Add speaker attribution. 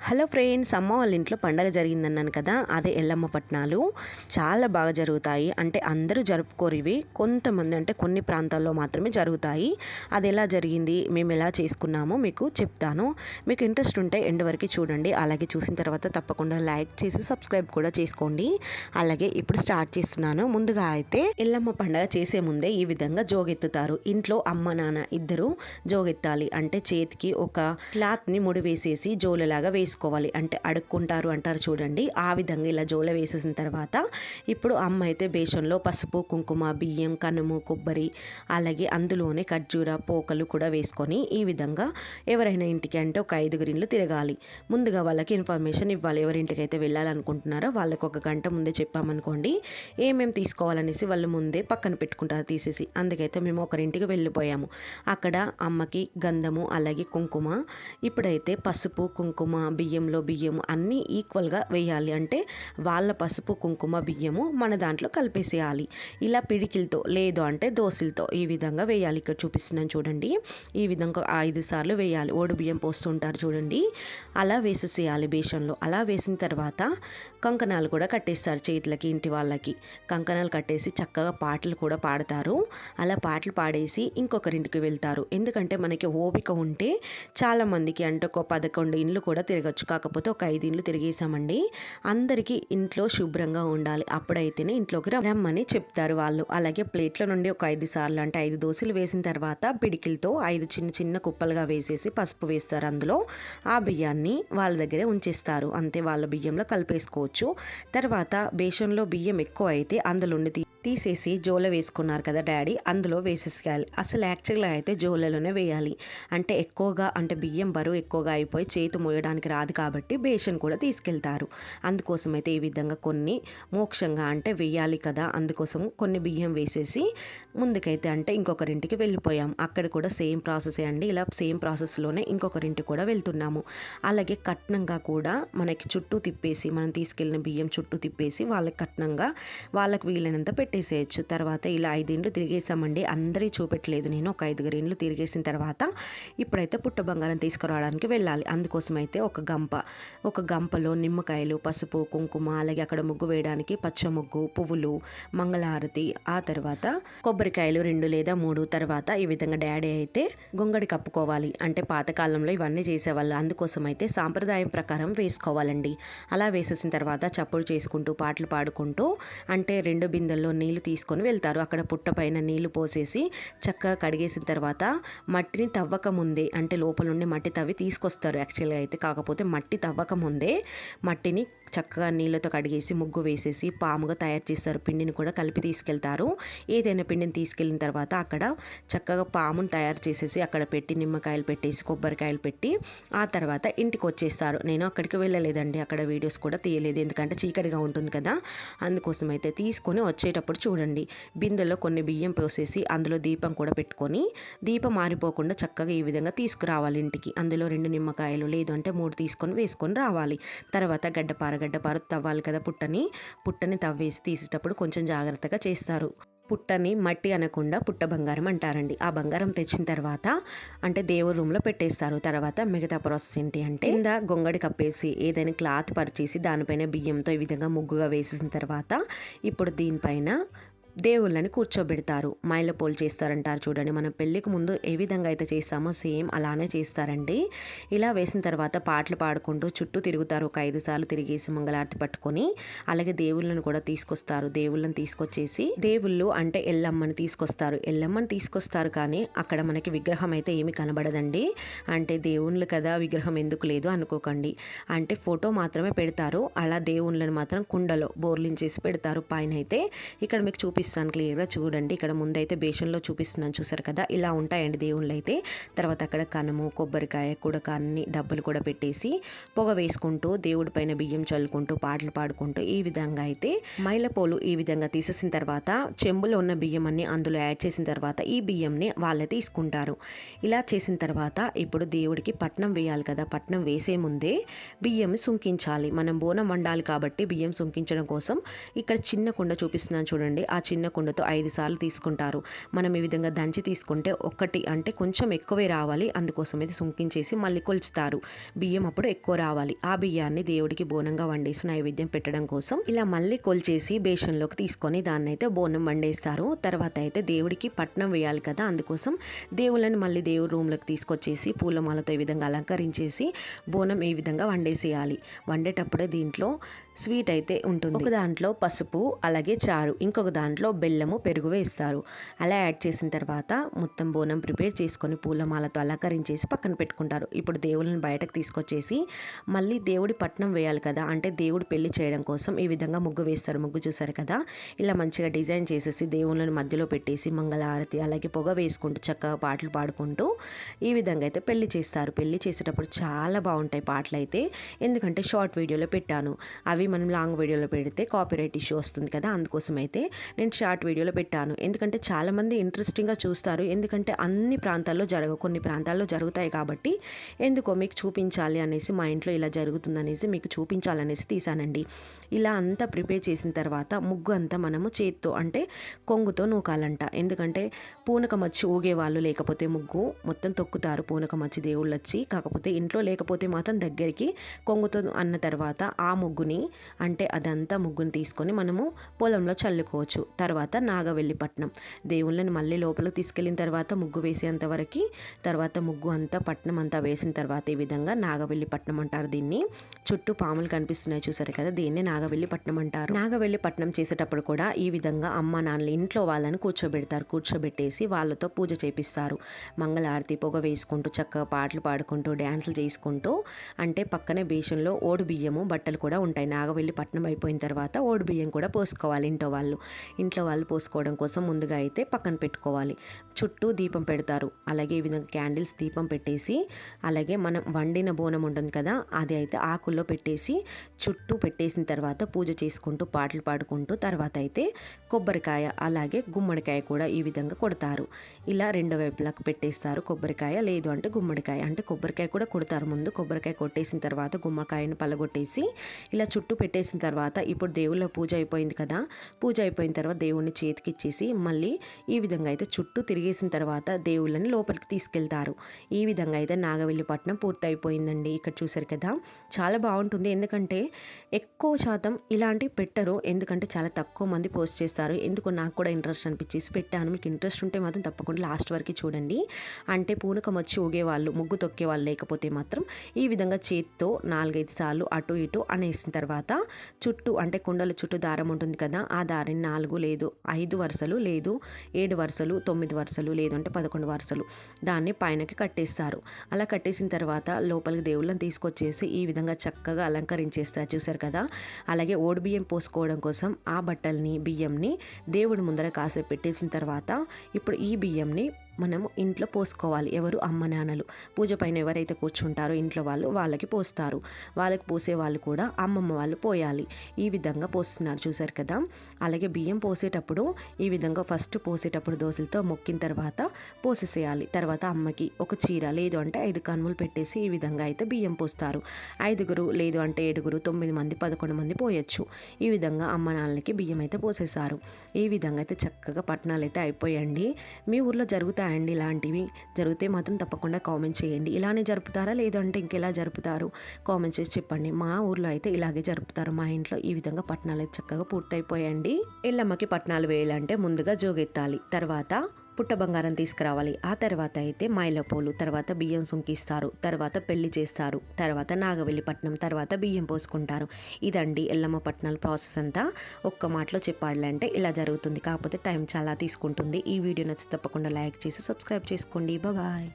Speaker 1: Hello friends అమ్మ వాళ్ళ ఇంట్లో పండగ జరిగిందన్నాను కదా అదే ఎల్లమ్మ పట్నాలు. చాలా బాగా జరుగుతాయి. అంటే అందరూ జరుపుకోరు ఇవి కొంతమంది అంటే కొన్ని ప్రాంతాల్లో మాత్రమే జరుగుతాయి. అది ఎలా జరిగింది? మేము ఎలా చేసుకున్నామో మీకు చెప్తాను. మీకు ఇంట్రెస్ట్ ఉంటే ఎండ్ వరకు చూడండి. అలాగే చూసిన తర్వాత తప్పకుండా లైక్ చేసి సబ్స్క్రైబ్ కూడా చేసుకోండి. అలాగే ఇప్పుడు స్టార్ట్ చేస్తున్నాను. ముందుగా అయితే ఎల్లమ్మ పండగ చేసే ముందే ఈ విధంగా జోగెత్తుతారు. ఇంట్లో అమ్మ నాన్న ఇద్దరు జోగెత్తాలి. అంటే చేతికి ఒక క్లాత్ని ముడి వేసేసి జోలలాగా తీసుకోవాలి. అంటే అడుక్కుంటారు అంటారు చూడండి. ఆ విధంగా ఇలా జోల వేసేసిన తర్వాత ఇప్పుడు అమ్మ అయితే బేషన్లో పసుపు కుంకుమ బియ్యం కనుము కొబ్బరి అలాగే అందులోనే ఖర్జూర పోకలు కూడా వేసుకొని ఈ విధంగా ఎవరైనా ఇంటికి అంటే ఒక ఐదుగురు తిరగాలి. ముందుగా వాళ్ళకి ఇన్ఫర్మేషన్ ఇవ్వాలి. ఎవరింటికి అయితే వెళ్ళాలనుకుంటున్నారో వాళ్ళకి ఒక గంట ముందే చెప్పామనుకోండి. ఏమేమి తీసుకోవాలనేసి వాళ్ళు ముందే పక్కన పెట్టుకుంటారు తీసేసి. అందుకైతే మేము ఒకరింటికి వెళ్ళిపోయాము. అక్కడ అమ్మకి గంధము అలాగే కుంకుమ ఇప్పుడైతే పసుపు కుంకుమ బియ్యంలో బియ్యము అన్నీ ఈక్వల్గా వేయాలి. అంటే వాళ్ళ పసుపు కుంకుమ బియ్యము మన దాంట్లో కలిపేసేయాలి. ఇలా పిడికిలతో లేదు అంటే దోశలతో ఈ విధంగా వేయాలి. ఇక్కడ చూపిస్తున్నాను చూడండి. ఈ విధంగా ఐదు సార్లు వేయాలి. ఓడి బియ్యం పోస్తుంటారు చూడండి. అలా వేసేసేయాలి బేషన్లో. అలా వేసిన తర్వాత కంకణాలు కూడా కట్టేస్తారు చేతులకి ఇంటి వాళ్ళకి. కంకణాలు కట్టేసి చక్కగా పాటలు కూడా పాడతారు. అలా పాటలు పాడేసి ఇంకొకరింటికి వెళ్తారు. ఎందుకంటే మనకి ఓపిక ఉంటే చాలామందికి అంటే ఒక పదకొండు ఇండ్లు కూడా తిరగచ్చు. కాకపోతే ఒక ఐదు ఇండ్లు తిరిగేసామండి. అందరికీ ఇంట్లో శుభ్రంగా ఉండాలి. అప్పుడైతేనే ఇంట్లోకి రమ్మని చెప్తారు వాళ్ళు. అలాగే ప్లేట్ల నుండి ఒక ఐదు సార్లు అంటే ఐదు దోశలు వేసిన తర్వాత పిడికిలతో ఐదు చిన్న చిన్న కుప్పలుగా వేసేసి పసుపు వేస్తారు. అందులో ఆ బియ్యాన్ని వాళ్ళ దగ్గరే ఉంచేస్తారు. అంతే వాళ్ళ బియ్యంలో కలిపేసుకోవచ్చు. తర్వాత బేషన్లో బియ్యం ఎక్కువ అయితే అందులో నుండి తీ- తీసేసి జోల వేసుకున్నారు కదా డాడీ అందులో వేసేసేయాలి. అసలు యాక్చువల్గా అయితే జోలలోనే వేయాలి. అంటే ఎక్కువగా అంటే బియ్యం బరువు ఎక్కువగా అయిపోయి చేతి మోయడానికి రాదు కాబట్టి బేషన్ కూడా తీసుకెళ్తారు. అందుకోసం అయితే ఈ విధంగా కొన్ని మోక్షంగా అంటే వేయాలి కదా అందుకోసం కొన్ని బియ్యం వేసేసి ముందుకైతే అంటే ఇంకొకరింటికి వెళ్ళిపోయాం. అక్కడ కూడా సేమ్ ప్రాసెస్ అండి. ఇలా సేమ్ ప్రాసెస్లోనే ఇంకొకరింటికి కూడా వెళ్తున్నాము. అలాగే కట్నంగా కూడా మనకి చుట్టూ తిప్పేసి మనం తీసుకెళ్ళిన బియ్యం చుట్టూ తిప్పేసి వాళ్ళకి కట్నంగా వాళ్ళకి వీలైనంత పెట్టేసేయచ్చు తర్వాత ఇలా ఐదిండ్లు తిరిగేసామండి. అందరి చూపెట్టలేదు నేను. ఒక ఐదుగురు ఇండ్లు తిరిగేసిన తర్వాత ఇప్పుడైతే పుట్ట బంగారం తీసుకురావడానికి వెళ్ళాలి. అందుకోసం అయితే ఒక గంప ఒక గంపలో నిమ్మకాయలు పసుపు కుంకుమ అలాగే అక్కడ ముగ్గు వేయడానికి పచ్చ ముగ్గు పువ్వులు మంగళహారతి ఆ తర్వాత కొబ్బరికాయలు రెండు లేదా మూడు. తర్వాత ఈ విధంగా డాడీ అయితే గొంగడి కప్పుకోవాలి. అంటే పాతకాలంలో ఇవన్నీ చేసేవాళ్ళు. అందుకోసం అయితే సాంప్రదాయం ప్రకారం వేసుకోవాలండి. అలా వేసేసిన తర్వాత చప్పుడు చేసుకుంటూ పాటలు పాడుకుంటూ అంటే రెండు బిందెల్లో నీళ్ళు తీసుకొని వెళ్తారు. అక్కడ పుట్ట పైన నీళ్ళు పోసేసి చక్కగా కడిగేసిన తర్వాత మట్టిని తవ్వక ముందే అంటే లోపల నుండి మట్టి తవ్వి తీసుకొస్తారు. యాక్చువల్గా అయితే కాకపోతే మట్టి తవ్వక ముందే మట్టిని చక్కగా నీళ్ళతో కడిగేసి ముగ్గు వేసేసి పాముగా తయారు చేస్తారు. పిండిని కూడా కలిపి తీసుకెళ్తారు. ఏదైనా పిండిని తీసుకెళ్ళిన తర్వాత అక్కడ చక్కగా పామును తయారు చేసేసి అక్కడ పెట్టి నిమ్మకాయలు పెట్టేసి కొబ్బరికాయలు పెట్టి ఆ తర్వాత ఇంటికి వచ్చేస్తారు. నేను అక్కడికి వెళ్ళలేదండి. అక్కడ వీడియోస్ కూడా తీయలేదు. ఎందుకంటే చీకటిగా ఉంటుంది కదా. అందుకోసం అయితే తీసుకొని వచ్చేటప్పుడు చూడండి. బిందెలో కొన్ని బియ్యం పోసేసి అందులో దీపం కూడా పెట్టుకొని దీపం మారిపోకుండా చక్కగా ఈ విధంగా తీసుకురావాలి ఇంటికి. అందులో రెండు నిమ్మకాయలు లేదు అంటే మూడు తీసుకొని వేసుకొని రావాలి. తర్వాత గడ్డపార గడ్డపార తవ్వాలి కదా పుట్టని. పుట్టని తవ్వేసి తీసేటప్పుడు కొంచెం జాగ్రత్తగా చేస్తారు. పుట్టని మట్టి అనకుండా పుట్ట బంగారం అంటారండి. ఆ బంగారం తెచ్చిన తర్వాత అంటే దేవుడి రూమ్లో పెట్టేస్తారు. తర్వాత మిగతా ప్రాసెస్ ఏంటి అంటే కింద గొంగడి కప్పేసి ఏదైనా క్లాత్ పరిచేసి దానిపైన బియ్యంతో ఈ విధంగా ముగ్గుగా వేసేసిన తర్వాత ఇప్పుడు దీనిపైన దేవుళ్ళని కూర్చోబెడతారు. మైలపోలు చేస్తారంటారు చూడండి. మనం పెళ్ళికి ముందు ఏ విధంగా అయితే చేస్తామో సేమ్ అలానే చేస్తారండి. ఇలా వేసిన తర్వాత పాటలు పాడుకుంటూ చుట్టూ తిరుగుతారు. ఒక ఐదు సార్లు తిరిగేసి మంగళారతి పట్టుకొని అలాగే దేవుళ్ళని కూడా తీసుకొస్తారు. దేవుళ్ళని తీసుకొచ్చేసి దేవుళ్ళు అంటే ఎల్లమ్మని తీసుకొస్తారు. ఎల్లమ్మని తీసుకొస్తారు కానీ అక్కడ మనకి విగ్రహం అయితే ఏమి కనబడదండి. అంటే దేవుళ్ళు కదా విగ్రహం ఎందుకు లేదు అనుకోకండి. అంటే ఫోటో మాత్రమే పెడతారు. అలా దేవుళ్ళని మాత్రం కుండలో బోర్లించేసి పెడతారు. పైన అయితే ఇక్కడ మీకు చూపిస్తాను క్లియర్గా. చూడండి ఇక్కడ ముందైతే బేషన్లో చూపిస్తున్నాను చూసారు కదా? ఇలా ఉంటాయండి దేవుళ్ళు అయితే తర్వాత అక్కడ కనము కొబ్బరికాయ కుడక అన్ని డబ్బులు కూడా పెట్టేసి పొగ వేసుకుంటూ దేవుడి పైన బియ్యం చల్లుకుంటూ పాటలు పాడుకుంటూ ఈ విధంగా అయితే మైలపోలు ఈ విధంగా తీసేసిన తర్వాత చెంబులో ఉన్న బియ్యం అన్ని అందులో యాడ్ చేసిన తర్వాత ఈ బియ్యంని వాళ్ళే తీసుకుంటారు. ఇలా చేసిన తర్వాత ఇప్పుడు దేవుడికి పట్నం వేయాలి కదా? పట్నం వేసే ముందే బియ్యం సుంకించాలి. మనం బోనం వండాలి కాబట్టి బియ్యం సుంకించడం కోసం ఇక్కడ చిన్న కుండ చూపిస్తున్నాను చూడండి. ఆ చిన్న చిన్న కుండతో ఐదు సార్లు తీసుకుంటారు. మనం ఈ విధంగా దంచి తీసుకుంటే ఒకటి అంటే కొంచెం ఎక్కువే రావాలి. అందుకోసం అయితే సుంకించేసి మళ్ళీ కొలుచుతారు. బియ్యం అప్పుడు ఎక్కువ రావాలి. ఆ బియ్యాన్ని దేవుడికి బోనంగా వండేసి నైవేద్యం పెట్టడం కోసం ఇలా మళ్ళీ కొలిచేసి బేషన్లోకి తీసుకొని దాన్ని అయితే బోనం వండేస్తారు. తర్వాత అయితే దేవుడికి పట్నం వేయాలి కదా. అందుకోసం దేవుళ్ళని మళ్ళీ దేవుడి రూమ్లోకి తీసుకొచ్చేసి పూలమాలతో ఈ విధంగా అలంకరించేసి బోనం ఈ విధంగా వండేసేయాలి. వండేటప్పుడే దీంట్లో స్వీట్ అయితే ఉంటుంది. ఒక దాంట్లో పసుపు అలాగే చారు ఇంకొక దాంట్లో బెల్లము పెరుగు వేస్తారు. అలా యాడ్ చేసిన తర్వాత మొత్తం బోనం ప్రిపేర్ చేసుకొని పూలమాలతో అలంకరించేసి పక్కన పెట్టుకుంటారు. ఇప్పుడు దేవుళ్ళని బయటకు తీసుకొచ్చేసి మళ్ళీ దేవుడి పట్నం వేయాలి కదా. అంటే దేవుడు పెళ్ళి చేయడం కోసం ఈ విధంగా ముగ్గు వేస్తారు. ముగ్గు చూసారు కదా? ఇలా మంచిగా డిజైన్ చేసేసి దేవుళ్ళని మధ్యలో పెట్టేసి మంగళహారతి అలాగే పొగ వేసుకుంటూ చక్కగా పాటలు పాడుకుంటూ ఈ విధంగా అయితే పెళ్ళి చేస్తారు. పెళ్ళి చేసేటప్పుడు చాలా బాగుంటాయి పాటలు అయితే ఎందుకంటే షార్ట్ వీడియోలో పెట్టాను. అవి మనం లాంగ్ వీడియోలో పెడితే కాపీరైట్ ఇష్యూ వస్తుంది కదా అందుకోసం అయితే నేను షార్ట్ వీడియోలో పెట్టాను. ఎందుకంటే చాలామంది ఇంట్రెస్టింగ్గా చూస్తారు. ఎందుకంటే అన్ని ప్రాంతాల్లో జరగ కొన్ని ప్రాంతాల్లో జరుగుతాయి కాబట్టి ఎందుకో మీకు చూపించాలి అనేసి మా ఇంట్లో ఇలా జరుగుతుందనేసి మీకు చూపించాలనేసి తీసానండి. ఇలా అంతా ప్రిపేర్ చేసిన తర్వాత ముగ్గు అంతా మనము చేత్తో అంటే కొంగుతో నూకాలంట. ఎందుకంటే పూనకం వచ్చి ఊగే వాళ్ళు లేకపోతే ముగ్గు మొత్తం తొక్కుతారు. పూనకం వచ్చి దేవుళ్ళు వచ్చి కాకపోతే ఇంట్లో లేకపోతే మాత్రం దగ్గరికి కొంగుతో అన్న తర్వాత ఆ ముగ్గుని అంటే అదంతా ముగ్గుని తీసుకొని మనము పొలంలో చల్లుకోవచ్చు. తర్వాత నాగవెల్లిపట్నం. దేవుళ్ళని మళ్ళీ లోపలికి తీసుకెళ్ళిన తర్వాత ముగ్గు వేసేంత వరకు తర్వాత ముగ్గు అంతా పట్నం అంతా వేసిన తర్వాత ఈ విధంగా నాగవెల్లిపట్నం అంటారు దీన్ని. చుట్టూ పాములు కనిపిస్తున్నాయి చూసారు కదా దీన్ని నాగవెల్లిపట్నం అంటారు. నాగవెల్లిపట్నం చేసేటప్పుడు కూడా ఈ విధంగా అమ్మ నాన్నలు ఇంట్లో వాళ్ళని కూర్చోబెడతారు. కూర్చోబెట్టేసి వాళ్ళతో పూజ చేపిస్తారు. మంగళారతి పొగ వేసుకుంటూ చక్కగా పాటలు పాడుకుంటూ డ్యాన్సులు చేసుకుంటూ అంటే పక్కనే బేషన్లో ఓడి బియ్యము బట్టలు కూడా ఉంటాయి. నాగవెల్లి పట్నం అయిపోయిన తర్వాత ఓడి బియ్యం కూడా పోసుకోవాలి ఇంట్లో వాళ్ళు. ఇంట్లో వాళ్ళు పోసుకోవడం కోసం ముందుగా అయితే పక్కన పెట్టుకోవాలి. చుట్టూ దీపం పెడతారు. అలాగే ఈ విధంగా క్యాండిల్స్ దీపం పెట్టేసి అలాగే మనం వండిన బోనం ఉంటుంది కదా అది అయితే ఆకుల్లో పెట్టేసి చుట్టూ పెట్టేసిన తర్వాత పూజ చేసుకుంటూ పాటలు పాడుకుంటూ తర్వాత అయితే కొబ్బరికాయ అలాగే గుమ్మడికాయ కూడా ఈ విధంగా కొడతారు. ఇలా రెండు వైపులకు పెట్టేస్తారు కొబ్బరికాయ. లేదు అంటే గుమ్మడికాయ. అంటే కొబ్బరికాయ కూడా కొడతారు ముందు. కొబ్బరికాయ కొట్టేసిన తర్వాత గుమ్మకాయను పలగొట్టేసి ఇలా చుట్టూ పెట్టేసిన తర్వాత ఇప్పుడు దేవుళ్ళ పూజ అయిపోయింది కదా. పూజ అయిపోయిన తర్వాత దేవుడిని చేతికి ఇచ్చేసి మళ్ళీ ఈ విధంగా అయితే చుట్టూ తిరిగేసిన తర్వాత దేవుళ్ళని లోపలికి తీసుకెళ్తారు. ఈ విధంగా అయితే నాగవెల్లిపట్నం పూర్తయిపోయిందండి ఇక్కడ చూసారు కదా. చాలా బాగుంటుంది. ఎందుకంటే ఎక్కువ శాతం ఇలాంటివి పెట్టరు. ఎందుకంటే చాలా తక్కువ మంది పోస్ట్ చేస్తారు. ఎందుకు నాకు కూడా ఇంట్రెస్ట్ అనిపించేసి పెట్టాను. మీకు ఇంట్రెస్ట్ ఉంటే మాత్రం తప్పకుండా లాస్ట్ వరకు చూడండి. అంటే పూనకం వచ్చి ఊగేవాళ్ళు ముగ్గు తొక్కే వాళ్ళు లేకపోతే మాత్రం ఈ విధంగా చేత్తో నాలుగైదు సార్లు అటు ఇటు అనేసిన తర్వాత తర్వాత చుట్టూ అంటే కుండల చుట్టూ దారం ఉంటుంది కదా ఆ దారిని నాలుగు లేదు ఐదు వరుసలు లేదు ఏడు వరుసలు తొమ్మిది వరుసలు లేదు అంటే పదకొండు వరుసలు. దాన్ని పైనకి కట్టేస్తారు. అలా కట్టేసిన తర్వాత లోపలికి దేవుళ్ళని తీసుకొచ్చేసి ఈ విధంగా చక్కగా అలంకరించేస్తారు చూసారు కదా. అలాగే ఓడి బియ్యం పోసుకోవడం కోసం ఆ బట్టల్ని బియ్యంని దేవుడి ముందర కాసేపు పెట్టేసిన తర్వాత ఇప్పుడు ఈ బియ్యంని మనము ఇంట్లో పోసుకోవాలి. ఎవరు అమ్మ నాన్నలు. పూజ పైన ఎవరైతే కూర్చుంటారో ఇంట్లో వాళ్ళు వాళ్ళకి పోస్తారు. వాళ్ళకి పోసే వాళ్ళు కూడా అమ్మమ్మ వాళ్ళు పోయాలి. ఈ విధంగా పోస్తున్నారు చూసారు కదా. అలాగే బియ్యం పోసేటప్పుడు ఈ విధంగా ఫస్ట్ పోసేటప్పుడు దోశలతో మొక్కిన తర్వాత పోసేసేయాలి. తర్వాత అమ్మకి ఒక చీర లేదు అంటే ఐదు కనుమలు పెట్టేసి ఈ విధంగా అయితే బియ్యం పోస్తారు. ఐదుగురు లేదు అంటే ఏడుగురు తొమ్మిది మంది పదకొండు మంది పోయొచ్చు. ఈ విధంగా అమ్మ నాన్నలకి బియ్యం అయితే పోసేసారు ఈ విధంగా అయితే చక్కగా పట్టణాలు అయితే అయిపోయండి మీ ఊర్లో అండ్ ఇలాంటివి జరిగితే మాత్రం తప్పకుండా కామెంట్ చేయండి. ఇలానే జరుపుతారా లేదంటే ఇంకెలా జరుపుతారు? కామెంట్ చేసి చెప్పండి. మా ఊర్లో అయితే ఇలాగే జరుపుతారు. మా ఇంట్లో ఈ విధంగా పట్టణాలు చక్కగా పూర్తయిపోయండి ఎల్లమ్మకి పట్టణాలు వేయాలంటే ముందుగా జోగెత్తాలి. తర్వాత పుట్ట బంగారం తీసుకురావాలి. ఆ తర్వాత అయితే మైలపూలు తర్వాత బియ్యం సుంకిస్తారు తర్వాత పెళ్ళి చేస్తారు తర్వాత నాగవెల్లి పట్నం తర్వాత బియ్యం పోసుకుంటారు. ఇదండి ఎల్లమ్మ పట్నాల ప్రాసెస్ అంతా. ఒక్క మాటలో చెప్పాలంటే ఇలా జరుగుతుంది. కాకపోతే టైం చాలా తీసుకుంటుంది. ఈ వీడియో నచ్చి తప్పకుండా లైక్ చేసి సబ్స్క్రైబ్ చేసుకోండి. బాయ్.